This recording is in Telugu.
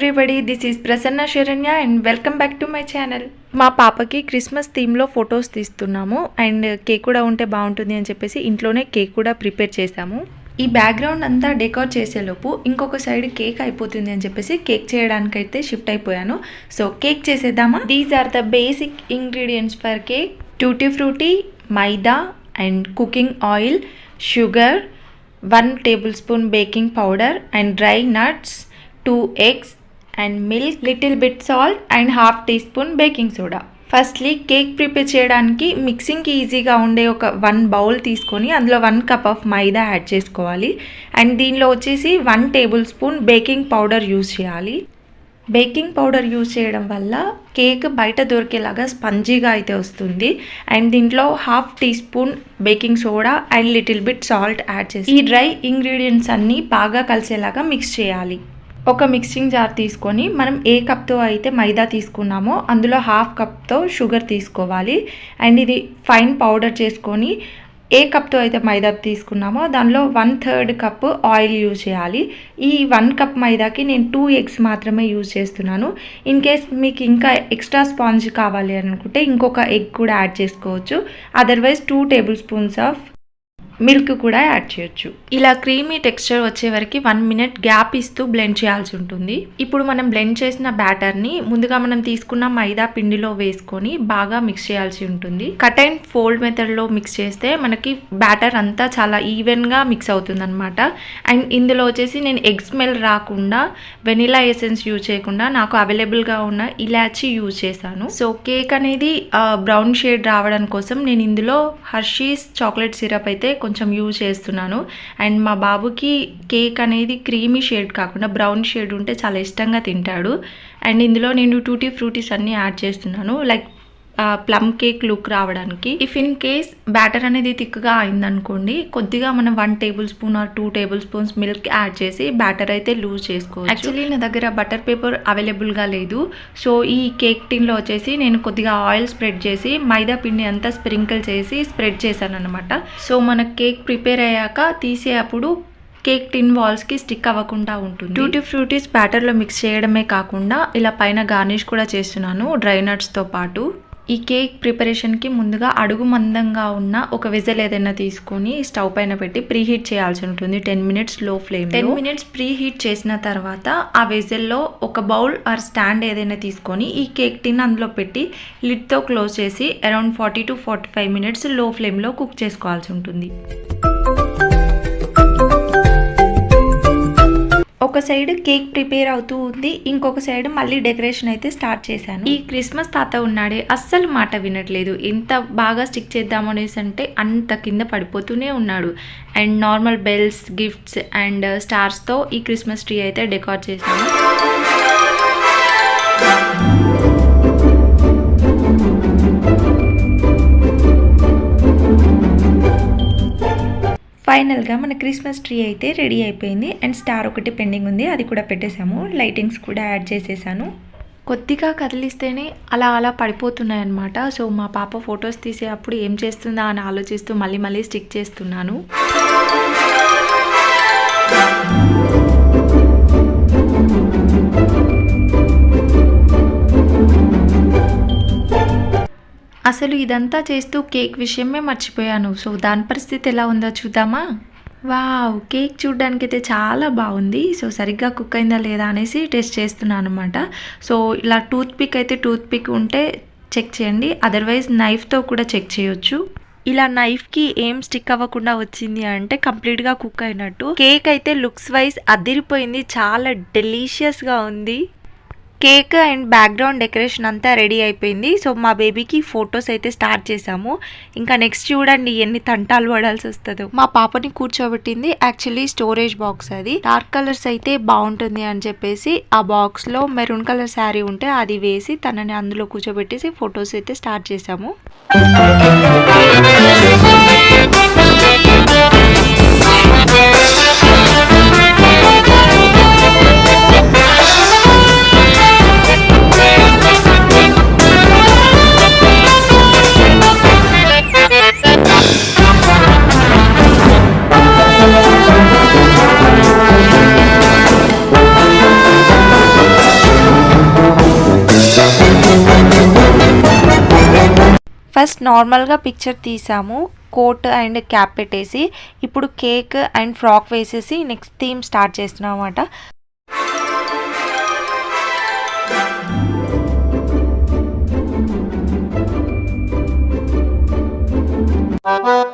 Everybody this is Prasanna Saranya and welcome back to my channel మా పాపకి క్రిస్మస్ థీమ్లో ఫొటోస్ తీస్తున్నాము అండ్ కేక్ కూడా ఉంటే బాగుంటుంది అని చెప్పేసి ఇంట్లోనే కేక్ కూడా ప్రిపేర్ చేశాము. ఈ బ్యాక్గ్రౌండ్ అంతా డెకోర్ చేసేలోపు ఇంకొక సైడ్ కేక్ అయిపోతుంది అని చెప్పేసి కేక్ చేయడానికైతే షిఫ్ట్ అయిపోయాను. సో కేక్ చేసేద్దామా? These are the basic ingredients for cake tutti frutti maida and cooking oil sugar one tablespoon baking powder and dry nuts two eggs and milk little bit salt and half teaspoon baking soda. Firstly cake prepare చేయడానికి మిక్సింగ్కి ఈజీగా ఉండే ఒక వన్ బౌల్ తీసుకొని అందులో one cup of maida add చేసుకోవాలి. అండ్ దీనిలో వచ్చేసి one tablespoon baking powder use చేయాలి. బేకింగ్ పౌడర్ యూజ్ చేయడం వల్ల కేక్ బయట దొరికేలాగా స్పంజీగా అయితే వస్తుంది. అండ్ దీంట్లో half teaspoon baking soda and little bit salt add చేసి ఈ డ్రై ఇంగ్రీడియంట్స్ అన్నీ బాగా కలిసేలాగా మిక్స్ చేయాలి. ఒక మిక్సింగ్ జార్ తీసుకొని మనం ఏ కప్తో అయితే మైదా తీసుకున్నామో అందులో హాఫ్ కప్తో షుగర్ తీసుకోవాలి. అండ్ ఇది ఫైన్ పౌడర్ చేసుకొని ఏ కప్తో అయితే మైదా తీసుకున్నామో దానిలో one third cup oil use చేయాలి. ఈ వన్ కప్ మైదాకి నేను టూ ఎగ్స్ మాత్రమే యూజ్ చేస్తున్నాను. ఇన్ కేస్ మీకు ఇంకా ఎక్స్ట్రా స్పాంజ్ కావాలి అనుకుంటే ఇంకొక ఎగ్ కూడా యాడ్ చేసుకోవచ్చు. Otherwise two tablespoons of milk కూడా యాడ్ చేయొచ్చు. ఇలా క్రీమీ టెక్స్చర్ వచ్చే వరకు వన్ మినిట్ గ్యాప్ ఇస్తూ బ్లెండ్ చేయాల్సి ఉంటుంది. ఇప్పుడు మనం బ్లెండ్ చేసిన బ్యాటర్ని ముందుగా మనం తీసుకున్న మైదా పిండిలో వేసుకొని బాగా మిక్స్ చేయాల్సి ఉంటుంది. కట్ అండ్ ఫోల్డ్ మెథడ్లో మిక్స్ చేస్తే మనకి బ్యాటర్ అంతా చాలా ఈవెన్గా మిక్స్ అవుతుంది అనమాట అండ్ ఇందులో వచ్చేసి నేను ఎగ్ స్మెల్ రాకుండా వెనిలా ఎసెన్స్ యూజ్ చేయకుండా నాకు అవైలబుల్గా ఉన్న ఇలాచి యూజ్ చేశాను. సో కేక్ అనేది బ్రౌన్ షేడ్ రావడం కోసం నేను ఇందులో హర్షీస్ చాక్లెట్ సిరప్ అయితే కొంచెం కొంచెం యూజ్ చేస్తున్నాను. అండ్ మా బాబుకి కేక్ అనేది క్రీమీ షేడ్ కాకుండా బ్రౌన్ షేడ్ ఉంటే చాలా ఇష్టంగా తింటాడు. అండ్ ఇందులో నేను టూటీ ఫ్రూటీస్ అన్నీ యాడ్ చేస్తున్నాను. లైక్ ప్లమ్ కేక్ లుక్ రావడానికి. ఇఫ్ ఇన్ కేస్ బ్యాటర్ అనేది థిక్గా అయిందనుకోండి కొద్దిగా మనం one tablespoon or two tablespoons milk add చేసి బ్యాటర్ అయితే లూజ్ చేసుకోవచ్చు. యాక్చువల్లీ నా దగ్గర బటర్ పేపర్ అవైలబుల్గా లేదు. సో ఈ కేక్ టిన్లో వచ్చేసి నేను కొద్దిగా ఆయిల్ స్ప్రెడ్ చేసి మైదా పిండి అంతా స్ప్రింకిల్ చేసి స్ప్రెడ్ చేశాను అనమాట సో మన కేక్ ప్రిపేర్ అయ్యాక తీసేటప్పుడు కేక్ టిన్ వాల్స్కి స్టిక్ అవ్వకుండా ఉంటుంది. ట్యూటీ ఫ్రూటీస్ బ్యాటర్లో మిక్స్ చేయడమే కాకుండా ఇలా పైన గార్నిష్ కూడా చేస్తున్నాను డ్రై నట్స్తో పాటు. ఈ కేక్ ప్రిపరేషన్కి ముందుగా అడుగు మందంగా ఉన్న ఒక విజల్ ఏదైనా తీసుకొని స్టవ్ పైన పెట్టి ప్రీ హీట్ చేయాల్సి ఉంటుంది. టెన్ మినిట్స్లో flame ten minutes preheat చేసిన తర్వాత ఆ విజల్లో ఒక బౌల్ ఆర్ స్టాండ్ ఏదైనా తీసుకొని ఈ కేక్ టిన్ అందులో పెట్టి లిడ్తో క్లోజ్ చేసి around forty to forty five మినిట్స్లో ఫ్లేమ్లో కుక్ చేసుకోవాల్సి ఉంటుంది. ఒక సైడ్ కేక్ ప్రిపేర్ అవుతూ ఉంది. ఇంకొక సైడ్ మళ్ళీ డెకరేషన్ అయితే స్టార్ట్ చేశాను. ఈ క్రిస్మస్ తాత ఉన్నాడే. అస్సలు మాట వినట్లేదు. ఎంత బాగా స్టిక్ చేద్దామనేసి అంటే అంత కింద పడిపోతూనే ఉన్నాడు. And normal bells gifts and స్టార్స్తో ఈ క్రిస్మస్ ట్రీ అయితే డెకార్ చేశాను. ఫైనల్గా మన క్రిస్మస్ ట్రీ అయితే రెడీ అయిపోయింది అండ్ స్టార్ ఒకటి పెండింగ్ ఉంది అది కూడా పెట్టేశాము. లైటింగ్స్ కూడా యాడ్ చేసేసాను. కొద్దిగా కదిలిస్తేనే అలా అలా పడిపోతున్నాయి అనమాట సో మా పాప ఫొటోస్ తీసే అప్పుడు ఏం చేస్తుందా అని ఆలోచిస్తూ మళ్ళీ మళ్ళీ స్టిక్ చేస్తున్నాను. అసలు ఇదంతా చేస్తూ కేక్ విషయమే మర్చిపోయాను. సో దాని పరిస్థితి ఎలా ఉందో చూద్దామా? వావ్ కేక్ చూడ్డానికి అయితే చాలా బాగుంది. సో సరిగ్గా కుక్ అయిందా లేదా అనేసి టెస్ట్ చేస్తున్నాను అనమాట సో ఇలా టూత్ పిక్ అయితే టూత్ పిక్ ఉంటే చెక్ చేయండి. అదర్వైజ్ నైఫ్తో కూడా చెక్ చేయొచ్చు. ఇలా నైఫ్కి ఏం స్టిక్ అవ్వకుండా వచ్చింది అంటే కంప్లీట్గా కుక్ అయినట్టు. కేక్ అయితే లుక్స్ వైజ్ అదిరిపోయింది. చాలా డెలీషియస్గా ఉంది. కేక్ అండ్ బ్యాక్గ్రౌండ్ డెకరేషన్ అంతా రెడీ అయిపోయింది. సో మా బేబీకి ఫొటోస్ అయితే స్టార్ట్ చేసాము ఇంకా నెక్స్ట్ చూడండి ఎన్ని తంటాలు పడాల్సి వస్తుందో. మా పాపని కూర్చోబెట్టింది. యాక్చువల్లీ స్టోరేజ్ బాక్స్ అది. డార్క్ కలర్స్ అయితే బాగుంటుంది అని చెప్పేసి ఆ బాక్స్లో మెరూన్ కలర్ శారీ ఉంటే అది వేసి తనని అందులో కూర్చోబెట్టేసి ఫొటోస్ అయితే స్టార్ట్ చేసాము ఫస్ట్ నార్మల్గా పిక్చర్ తీసాము. కోట్ అండ్ క్యాప్ పెట్టేసి ఇప్పుడు కేక్ అండ్ ఫ్రాక్ వేసేసి నెక్స్ట్ థీమ్ స్టార్ట్ చేస్తున్నాం అనమాట Thank